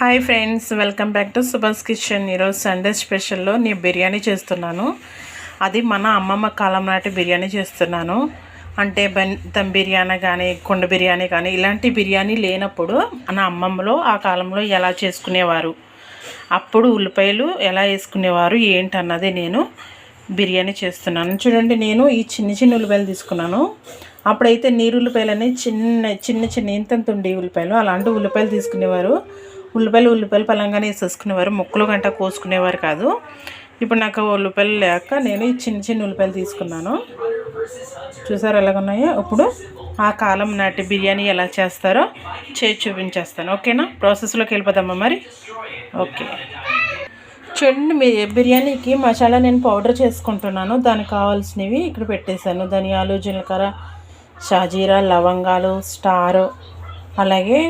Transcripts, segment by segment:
Hi friends welcome back to Subhash kitchen. ఈరోజు Sunday స్పెషల్లో నేను బిర్యానీ చేస్తున్నాను. అది మన అమ్మమ్మ కాలం నాటి బిర్యానీ చేస్తున్నాను. అంటే బన్ దమ్ బిర్యానీ కానీ కుండ బిర్యానీ కానీ ఇలాంటి బిర్యానీ లేనప్పుడు మన అమ్మమ్మలో ఆ కాలంలో ఎలా చేసుకునేవారు? అప్పుడు ఉల్లిపాయలు ఎలా వేసుకునేవారు? ఏంటన్నది నేను బిర్యానీ చేస్తున్నాను. చూడండి నేను ఈ చిన్న చిన్న ఉల్లిపాయలు తీసుకున్నాను. అప్పుడైతే నీరు ఉల్లిపాయలు అనేవి చిన్న చిన్న చిన్న ఇంతంత ఉండే ఉల్లిపాయలు. అలాంటి ఉల్లిపాయలు తీసుకునేవారు. ఉల్లిపాయలు ఉల్లిపాయలు పలంగానే వేసేసుకునేవారు. ముక్కలు గంట కోసుకునేవారు కాదు. ఇప్పుడు నాకు ఉల్లిపాయలు లేక నేను ఈ చిన్న చిన్న ఉల్లిపాయలు తీసుకున్నాను. చూసారు ఎలాగున్నాయో ఇప్పుడు ఆ కాలం నాటి బిర్యానీ ఎలా చేస్తారో చేసి చూపించేస్తాను. ఓకేనా? ప్రాసెస్లోకి వెళ్ళిపోదామా మరి? ఓకే. చూడండి మీ బిర్యానీకి మసాలా నేను పౌడర్ చేసుకుంటున్నాను. దానికి కావాల్సినవి ఇక్కడ పెట్టేశాను. ధనియాలు జీలకర్ర షాజీరా లవంగాలు స్టార్ అలాగే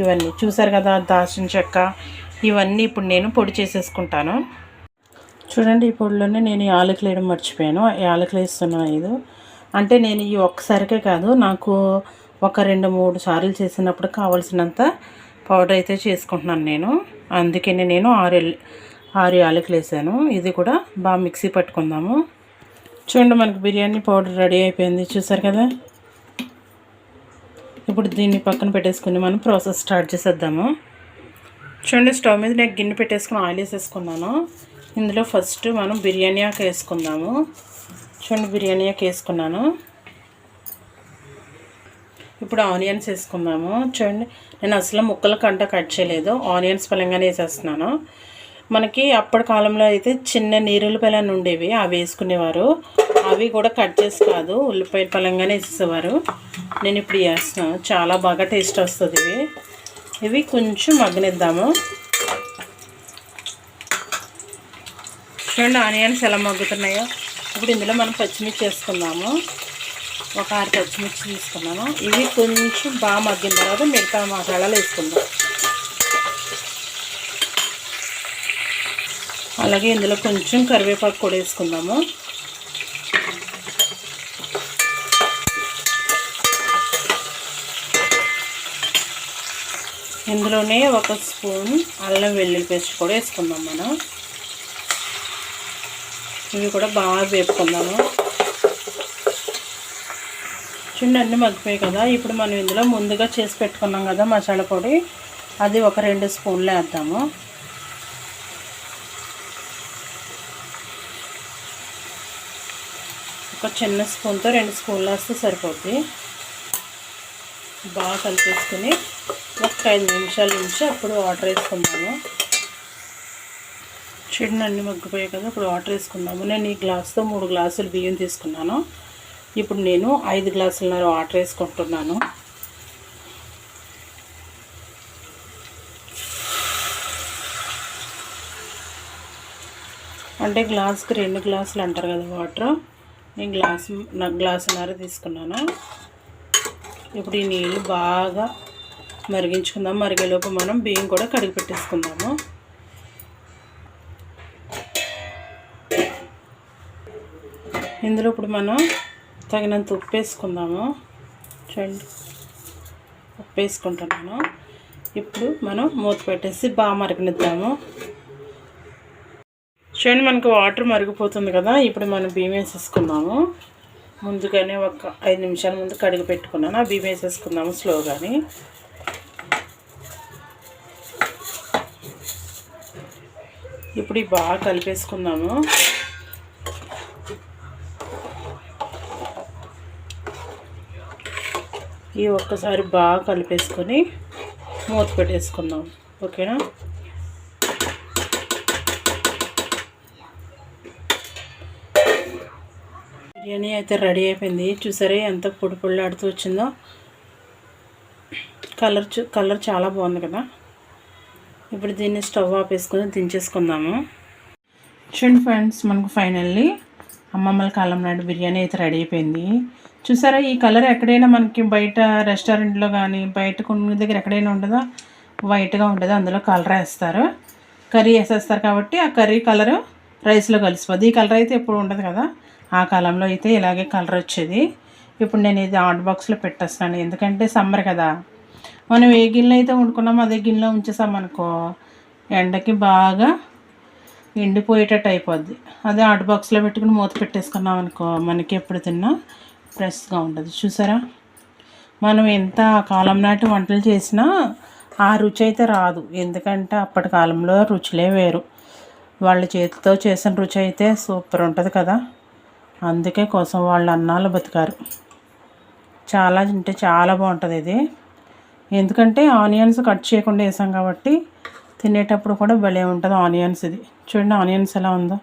ఇవన్నీ చూసారు కదా దాల్చిన చెక్క. ఇవన్నీ ఇప్పుడు నేను పొడి చేసేసుకుంటాను. చూడండి ఈ పొడిలోనే నేను యాలకులు వేయడం మర్చిపోయాను. యాలకులు వేస్తున్నాను ఇది అంటే నేను ఈ ఒక్కసారికే కాదు నాకు ఒక రెండు మూడు సార్లు చేసినప్పుడు కావాల్సినంత పౌడర్ అయితే చేసుకుంటున్నాను నేను. అందుకనే నేను ఆరు ఆరు యాలకులు వేసాను. ఇది కూడా బాగా మిక్సీ పట్టుకుందాము. చూడండి మనకి బిర్యానీ పౌడర్ రెడీ అయిపోయింది. చూసారు కదా? ఇప్పుడు దీన్ని పక్కన పెట్టేసుకుని మనం ప్రాసెస్ స్టార్ట్ చేసేద్దాము. చూడండి స్టవ్ మీద నేను గిన్నె పెట్టేసుకుని ఆయిల్ వేసేసుకున్నాను. ఇందులో ఫస్ట్ మనం బిర్యానీ ఆకు వేసుకుందాము. చూడండి బిర్యానీ ఆకు వేసుకున్నాను. ఇప్పుడు ఆనియన్స్ వేసుకుందాము. చూడండి నేను అసలు ముక్కల కంట కట్ చేయలేదు. ఆనియన్స్ పలంగానే వేసేస్తున్నాను. మనకి అప్పటి కాలంలో అయితే చిన్న నీరుల్లిపాయలు ఉండేవి అవి వేసుకునేవారు. అవి కూడా కట్ చేసి కాదు ఉల్లిపాయ పలంగానే వేసేసేవారు. నేను ఇప్పుడు వేస్తాను చాలా బాగా టేస్ట్ వస్తుంది ఇవి ఇవి కొంచెం మగ్గనిద్దాము. చూడండి ఆనియన్స్ ఎలా మగ్గుతున్నాయో. ఇప్పుడు ఇందులో మనం పచ్చిమిర్చి వేసుకుందాము. ఒక ఆరు పచ్చిమిర్చి తీసుకున్నాను. ఇవి కొంచెం బాగా మగ్గిన తర్వాత మిగతా మసాలాలు వేసుకుందాం. అలాగే ఇందులో కొంచెం కరివేపాకు కూడా వేసుకుందాము. ఇందులోనే ఒక స్పూన్ అల్లం వెల్లుల్లి పేస్ట్ కూడా వేసుకుందాం మనం. ఇవి కూడా బాగా వేపుకుందాము. చూడండి అన్నీ మగ్గిపోయాయి కదా. ఇప్పుడు మనం ఇందులో ముందుగా చేసి పెట్టుకున్నాం కదా మసాలా పొడి. అది ఒక రెండు స్పూన్లు వేద్దాము. ఒక చిన్న స్పూన్తో రెండు స్పూన్లు వేస్తే సరిపోద్ది. బాగా కలిపేసుకుని ఒక ఐదు నిమిషాల నుంచి అప్పుడు వాటర్ వేసుకున్నాను చెడుని అన్ని మగ్గిపోయాయి కదా ఇప్పుడు వాటర్ వేసుకున్నాము నేను ఈ గ్లాస్తో మూడు గ్లాసులు బియ్యం తీసుకున్నాను. ఇప్పుడు నేను ఐదు గ్లాసులన్నర వాటర్ వేసుకుంటున్నాను. అంటే గ్లాస్కి రెండు గ్లాసులు అంటారు కదా వాటర్ నేను గ్లాస్ నా గ్లాసున్నర తీసుకున్నాను. ఇప్పుడు ఈ నీళ్ళు బాగా మరిగించుకుందాం. మరిగేలోపు మనం బియ్యం కూడా కడిగి పెట్టేసుకుందాము. ఇందులో ఇప్పుడు మనం తగినంత ఉప్పు వేసుకుందాము. చూడండి. ఉప్పు వేసుకుంటున్నాను. ఇప్పుడు మనం మూత పెట్టేసి బాగా మరగనిద్దాము. చూడండి మనకు వాటర్ మరిగిపోతుంది కదా. ఇప్పుడు మనం బియ్యం వేసేసుకుందాము. ముందుగానే ఒక ఐదు నిమిషాల ముందు కడిగి పెట్టుకున్నాను. ఆ బియ్యం వేసేసుకుందాము స్లోగాని. ఇప్పుడు ఇవి బాగా కలిపేసుకుందాము. ఈ ఒక్కసారి బాగా కలిపేసుకొని మూత పెట్టేసుకుందాం. ఓకేనా? బిర్యానీ అయితే రెడీ అయిపోయింది. చూసారే ఎంత పొడిపొడిలాడుతూ వచ్చిందో? కలర్ చూ కలర్ చాలా బాగుంది కదా? ఇప్పుడు దీన్ని స్టవ్ ఆపేసుకొని దించేసుకుందాము. చూడండి ఫ్రెండ్స్ మనకు ఫైనల్లీ అమ్మమ్మల కాలం నాడు బిర్యానీ అయితే రెడీ అయిపోయింది. చూసారా ఈ కలర్ ఎక్కడైనా మనకి బయట రెస్టారెంట్లో కానీ బయట కొన్ని దగ్గర ఎక్కడైనా ఉంటుందో? వైట్గా ఉంటుంది? అందులో కలర్ వేస్తారు. కర్రీ వేసేస్తారు కాబట్టి ఆ కర్రీ కలర్ రైస్లో కలిసిపోద్ది. ఈ కలర్ అయితే ఎప్పుడు ఉండదు కదా. ఆ కాలంలో అయితే ఇలాగే కలర్ వచ్చేది. ఇప్పుడు నేను ఇది హాట్ బాక్స్లో పెట్టేస్తున్నాను ఎందుకంటే సమ్మర్ కదా. మనం ఏ గిన్నె అయితే వండుకున్నామో అదే గిన్నెలో ఉంచేసామనుకో ఎండకి బాగా ఎండిపోయేటట్టు అయిపోద్ది. అదే ఆట్ బాక్స్లో పెట్టుకుని మూత పెట్టేసుకున్నాం అనుకో మనకి ఎప్పుడు తిన్నా ఫ్రెష్గా ఉంటుంది చూసారా? మనం ఎంత కాలం నాటి వంటలు చేసినా ఆ రుచి అయితే రాదు. ఎందుకంటే అప్పటి కాలంలో రుచులే వేరు. వాళ్ళ చేతితో చేసిన రుచి అయితే సూపర్ ఉంటుంది కదా. అందుకే కోసం వాళ్ళు అన్నాలు బతికారు. చాలా అంటే చాలా బాగుంటుంది ఇది. ఎందుకంటే ఆనియన్స్ కట్ చేయకుండా వేసాం కాబట్టి తినేటప్పుడు కూడా భలే ఉంటుంది ఆనియన్స్ ఇది. చూడండి ఆనియన్స్ ఎలా ఉందో.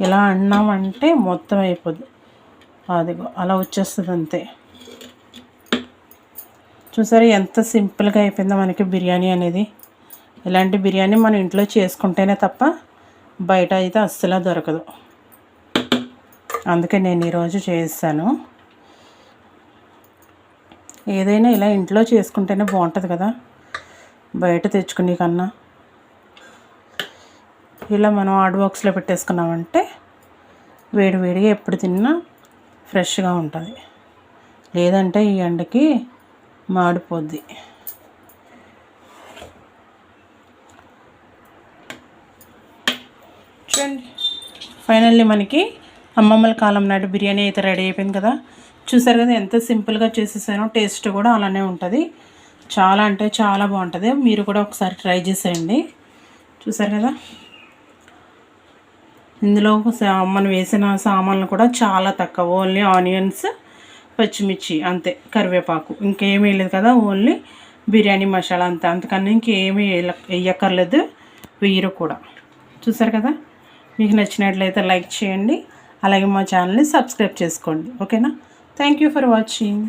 ఇలా అన్నామంటే మొత్తం అయిపోద్ది. అదిగో అలా వచ్చేస్తుంది అంతే. చూసారా ఎంత సింపుల్గా అయిపోయిందో మనకి బిర్యానీ అనేది. ఇలాంటి బిర్యానీ మన ఇంట్లో చేసుకుంటేనే తప్ప బయట అయితే అస్సలు దొరకదు. అందుకే నేను ఈరోజు చేస్తాను ఏదైనా ఇలా ఇంట్లో చేసుకుంటేనే బాగుంటుంది కదా. బయట తెచ్చుకునే కన్నా. ఇలా మనం హాట్ బాక్స్లో పెట్టేసుకున్నామంటే వేడి వేడిగా ఎప్పుడు తిన్నా ఫ్రెష్గా ఉంటుంది. లేదంటే ఈ ఎండకి మాడిపోద్ది. చూడండి. ఫైనల్లీ మనకి అమ్మమ్మల కాలం నాటి బిర్యానీ అయితే రెడీ అయిపోయింది కదా. చూసారు కదా ఎంత సింపుల్గా చేసేసానో టేస్ట్ కూడా అలానే ఉంటుంది. చాలా అంటే చాలా బాగుంటుంది. మీరు కూడా ఒకసారి ట్రై చేసేయండి. చూసారు కదా? ఇందులో మనం వేసిన సామాన్లు కూడా చాలా తక్కువ. ఓన్లీ ఆనియన్స్ పచ్చిమిర్చి అంతే కరివేపాకు. ఇంకేమీ లేదు కదా ఓన్లీ బిర్యానీ మసాలా అంతే. అంతకన్నా ఇంకేమీ వేయక్కర్లేదు. వేయరు కూడా. చూసారు కదా? మీకు నచ్చినట్లయితే లైక్ చేయండి. అలాగే మా ఛానల్ని సబ్స్క్రైబ్ చేసుకోండి. ఓకేనా? Thank you for watching